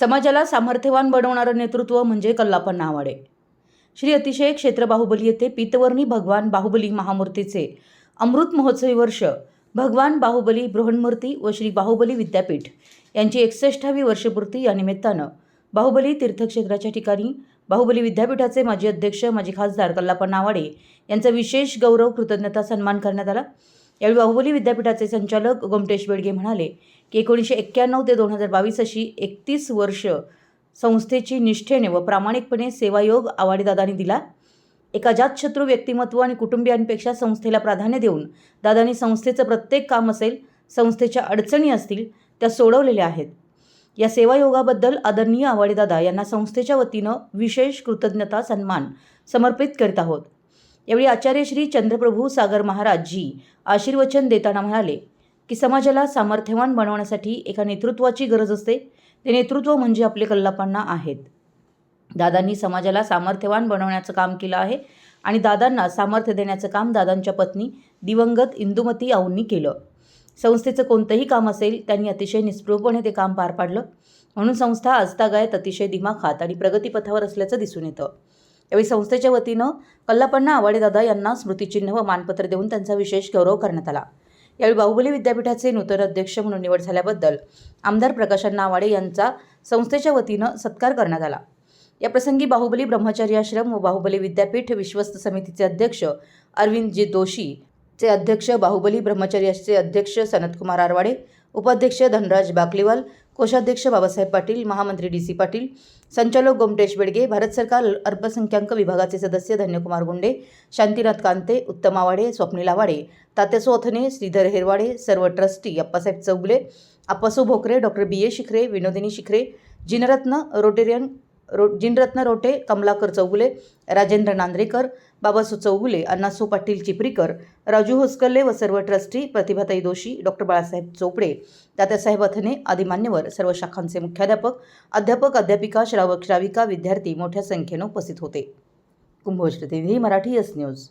समाजाला सामर्थ्यवान बनवणारं नेतृत्व म्हणजे कल्लापन नावाडे. श्री अतिशय क्षेत्र बाहुबली येथे पितवर्णी भगवान बाहुबली महामूर्तीचे अमृत महोत्सवी वर्ष भगवान बाहुबली बृहन्मूर्ती व श्री बाहुबली विद्यापीठ यांची एकसष्टावी वर्षपूर्ती या निमित्तानं बाहुबली तीर्थक्षेत्राच्या ठिकाणी बाहुबली विद्यापीठाचे माजी अध्यक्ष माजी खासदार कल्लापन नावाडे यांचा विशेष गौरव कृतज्ञता सन्मान करण्यात आला. यावेळी बाहुबली विद्यापीठाचे संचालक गोमटेश बेडगे म्हणाले की एकोणीसशे एक्क्याण्णव ते दोन हजार बावीस अशी एकतीस वर्ष संस्थेची निष्ठेने व प्रामाणिकपणे सेवायोग आवाडीदादांनी दिला. एका जातशत्रू व्यक्तिमत्व आणि कुटुंबियांपेक्षा संस्थेला प्राधान्य देऊन दादांनी संस्थेचं प्रत्येक काम असेल संस्थेच्या अडचणी असतील त्या सोडवलेल्या आहेत. या सेवायोगाबद्दल आदरणीय आवाडीदादा यांना संस्थेच्या वतीनं विशेष कृतज्ञता सन्मान समर्पित करीत आहोत. यावेळी आचार्य श्री चंद्रप्रभू सागर महाराज जी आशीर्वचन देताना म्हणाले की समाजाला सामर्थ्यवान बनवण्यासाठी एका नेतृत्वाची गरज असते. ते नेतृत्व म्हणजे आपले कल्लापांना आहेत. दादांनी समाजाला सामर्थ्यवान बनवण्याचं काम केलं आहे आणि दादांना सामर्थ्य देण्याचं काम दादांच्या पत्नी दिवंगत इंदुमती आऊंनी केलं. संस्थेचं कोणतंही काम असेल त्यांनी अतिशय निस्पृहपणे ते काम पार पाडलं. म्हणून संस्था आजतागायत अतिशय दिमाखात आणि प्रगतीपथावर असल्याचं दिसून येतं. यावेळी संस्थेच्या वतीनं कल्लापण्णा आवाडेदादा यांना स्मृतिचिन्ह व मानपत्र देऊन त्यांचा विशेष गौरव करण्यात आला. यावेळी बाहुबली विद्यापीठाचे नूतन अध्यक्ष म्हणून निवड झाल्याबद्दल आमदार प्रकाशन्ना आवाडे यांचा संस्थेच्या वतीनं सत्कार करण्यात आला. याप्रसंगी बाहुबली ब्रह्मचारी आश्रम व बाहुबली विद्यापीठ विश्वस्त समितीचे अध्यक्ष अरविंद जी दोशी चे अध्यक्ष बाहुबली ब्रह्मचर्याचे अध्यक्ष सनतकुमार आरवाडे उपाध्यक्ष धनराज बाकलीवाल कोषाध्यक्ष बाबासाहेब पाटील महामंत्री डी सी पाटील संचालक गोमटेश बेडगे भारत सरकार अल्पसंख्याक विभागाचे सदस्य धन्यकुमार गुंडे शांतीनाथ कांते उत्तम आवाडे स्वप्नील आवाडे तात्यासो अथने श्रीधर हेरवाडे सर्व trustee Appasaheb Chougule Appasu Bhokare doctor B A Shikhare Vinodini Shikhare Jinaratna rotarian row जिनरत्न रोटे कमलाकर चौगुले राजेंद्र नांद्रेकर बाबासू चौगुले अण्णासू पाटील चिपरीकर राजू होसकल्ले व सर्व ट्रस्टी प्रतिभाताई दोषी डॉक्टर बाळासाहेब चोपडे तात्यासाहेब अथने आदी मान्यवर सर्व शाखांचे मुख्याध्यापक अध्यापक अध्यापिका श्रावक श्राविका विद्यार्थी मोठ्या संख्येनं उपस्थित होते. कुंभोज प्रतिनिधी मराठी एस न्यूज.